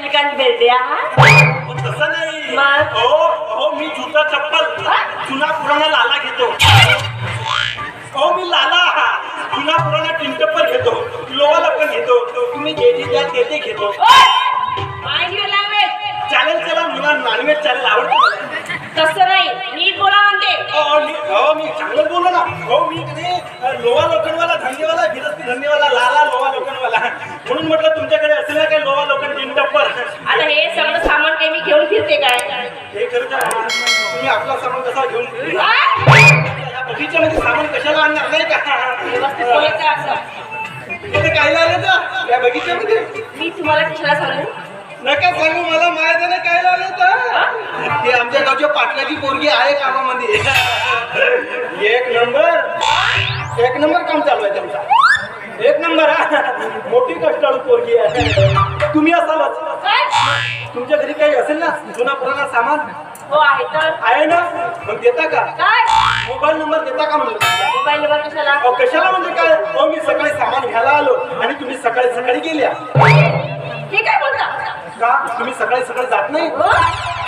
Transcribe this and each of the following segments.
भेटते हा? पण तसं नाही. मग? हो हो मी जुता चप्पल जुना पुराणा लाला घेतो. हो मी लाला हा. जुना पुराणा टिंटप्पर घेतो. लोवाला पण घेतो. तुम्ही जे जे द्या ते ते घेतो. माइंड युअर लँग्वेज चालेल चला. मुला नॉनव्हेज चालेल आवडतं मला. तसं नाही. नीट बोला म्हणते. हो मी हो मी चांगलं बोललो ना. हो मी कधी लोवा लोखंडवाला धंदेवाला गिरस्ती धंदेवाला लाला लोवा लोखंडवाला. म्हणून म्हटलं तुमच्याकडे असेल ना काय लोवा लोखंड टिंटप्पर आता हे सगळं सामान काही फिरते काय हे खरं तुम्ही आपला सामान कसा घेऊन बगीच्यामध्ये सामान कशाला आणणार? नाही का? असं. काय आलं तर? या बगीच्यामध्ये? मी तुम्हाला कशाला सांगू? नका सांगू मला माहीत आहे काय आलं तर ते आमच्या गावच्या पाटलाची पोरगी आहे कामामध्ये. एक नंबर. एक नंबर काम चालू आहे त्यांचा. एक नंबर मोठी कष्टाळू पोरगी आहे. तुम्ही असालच. तुमच्या घरी काही असेल ना जुना पुराणा सामान? हो आहे तर. आहे ना? मग देता का? काय? मोबाईल नंबर देता का म्हणलं? मोबाईल नंबर कशाला? अहो, कशाला म्हणजे काय? अहो मी सकाळी सामान घ्यायला आलो आणि तुम्ही सकाळी सकाळी गेल्या. हे काय बोलता का? तुम्ही सकाळी सकाळी जात नाही? हो?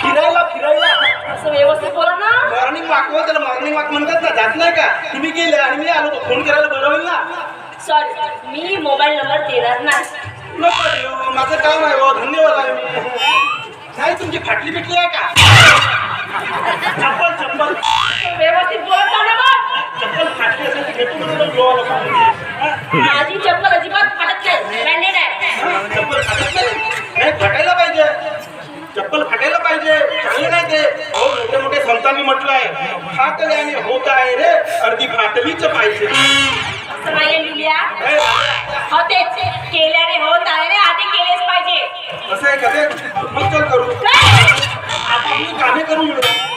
फिरायला फिरायला. असं व्यवस्थित बोला ना. मॉर्निंग वॉक व त्याला मॉर्निंग वॉक म्हणतात ना जात नाही का? तुम्ही गेले आणि मी आलो फोन करायला बरं होईल ना? सॉरी मी मोबाईल नंबर देणार नाही. नको देऊ, माझं काम आहे हो. धन्यवाद आहे मी नाही तुमची फाटली बिटली आहे का? चप्पल चप्पल. व्यवस्थित बोलत जा ना मग चप्पल फाटली असेल तर घेतो म्हणून. हा? माझी चप्पल अजिबात फाटत नाही. ब्रँडेड आहे. चप्पल फाटत नाही. नाही फाटायला पाहिजे. चप्पल फाटायला पाहिजे. चांगलं नाही ते. हो मोठे मोठे संतांनी म्हटलं आहे. फाटल्याने होत आहे रे. अर्धी फाटलीच पाहिजे. असं लिहिल्या हे, हो एखादे करू. आपण कामे करून मिळतो